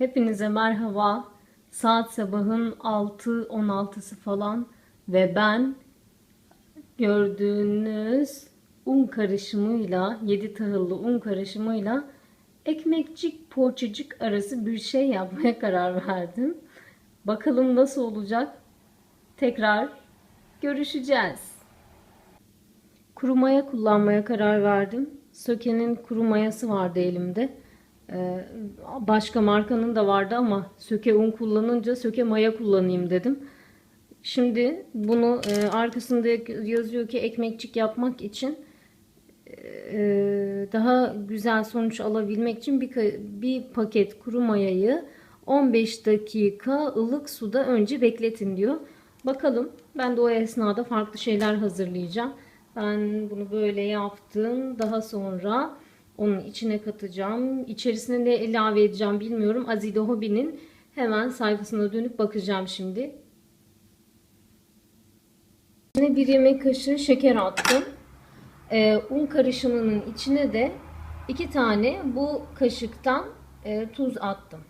Hepinize merhaba. Saat sabahın 6.16'sı falan ve ben gördüğünüz un karışımıyla, 7 tahıllı un karışımıyla ekmekcik poğaçacık arası bir şey yapmaya karar verdim. Bakalım nasıl olacak? Tekrar görüşeceğiz. Kuru maya kullanmaya karar verdim. Söke'nin kuru mayası vardı elimde. Ee, başka markanın da vardı ama Söke un kullanınca Söke maya kullanayım dedim. Şimdi bunu e, arkasında yazıyor ki ekmekçik yapmak için e, daha güzel sonuç alabilmek için bir, bir paket kuru mayayı 15 dakika ılık suda önce bekletin diyor. Bakalım ben de o esnada farklı şeyler hazırlayacağım. Ben bunu böyle yaptım. Daha sonra onun içine katacağım. İçerisine ne ilave edeceğim bilmiyorum. Azide Hobi'nin hemen sayfasına dönüp bakacağım şimdi. İçine bir yemek kaşığı şeker attım. Ee, un karışımının içine de iki tane bu kaşıktan e, tuz attım.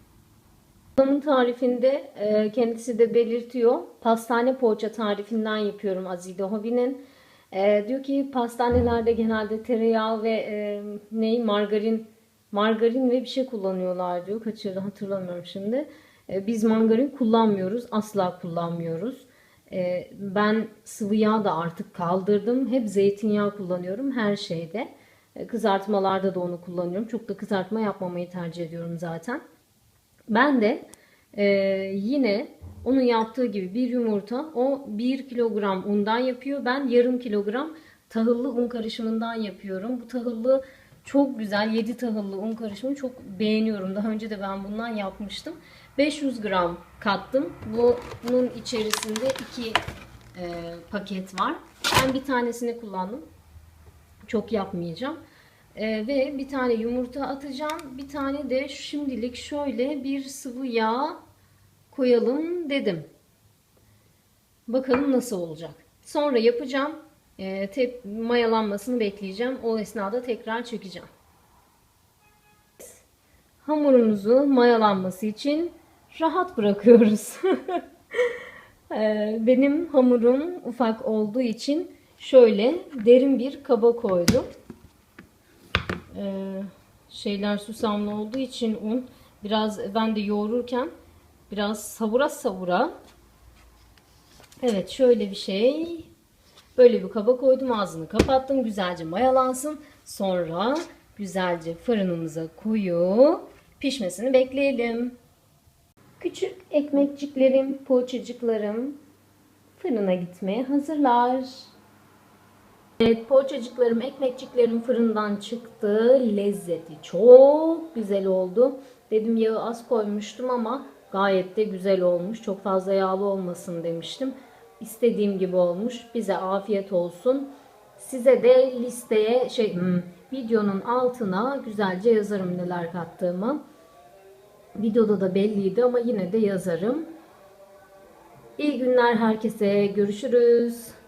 Babamın tarifinde e, kendisi de belirtiyor. Pastane poğaça tarifinden yapıyorum Azide Hobi'nin. E, diyor ki pastanelerde genelde tereyağı ve e, ney margarin margarin ve bir şey kullanıyorlar diyor. Kaçırdı hatırlamıyorum şimdi. E, biz margarin kullanmıyoruz. Asla kullanmıyoruz. E, ben sıvı yağ da artık kaldırdım. Hep zeytinyağı kullanıyorum her şeyde. E, kızartmalarda da onu kullanıyorum. Çok da kızartma yapmamayı tercih ediyorum zaten. Ben de e, yine onun yaptığı gibi bir yumurta o 1 kilogram undan yapıyor. Ben yarım kilogram tahıllı un karışımından yapıyorum. Bu tahıllı çok güzel 7 tahıllı un karışımı çok beğeniyorum. Daha önce de ben bundan yapmıştım. 500 gram kattım. Bu, bunun içerisinde iki e, paket var. Ben bir tanesini kullandım. Çok yapmayacağım. Ee, ve bir tane yumurta atacağım. Bir tane de şimdilik şöyle bir sıvı yağ koyalım dedim. Bakalım nasıl olacak. Sonra yapacağım. E, tep mayalanmasını bekleyeceğim. O esnada tekrar çekeceğim. Hamurumuzu mayalanması için rahat bırakıyoruz. e, benim hamurum ufak olduğu için şöyle derin bir kaba koydum. Ee, şeyler susamlı olduğu için un biraz ben de yoğururken biraz savura savura. Evet şöyle bir şey. Böyle bir kaba koydum ağzını kapattım. Güzelce mayalansın. Sonra güzelce fırınımıza koyup pişmesini bekleyelim. Küçük ekmekçiklerim poğaçacıklarım fırına gitmeye hazırlar. Evet poğaçacıklarım, ekmekçiklerim fırından çıktı. Lezzeti çok güzel oldu. Dedim yağı az koymuştum ama gayet de güzel olmuş. Çok fazla yağlı olmasın demiştim. İstediğim gibi olmuş. Bize afiyet olsun. Size de listeye şey hmm, videonun altına güzelce yazarım neler kattığımı. Videoda da belliydi ama yine de yazarım. İyi günler herkese. Görüşürüz.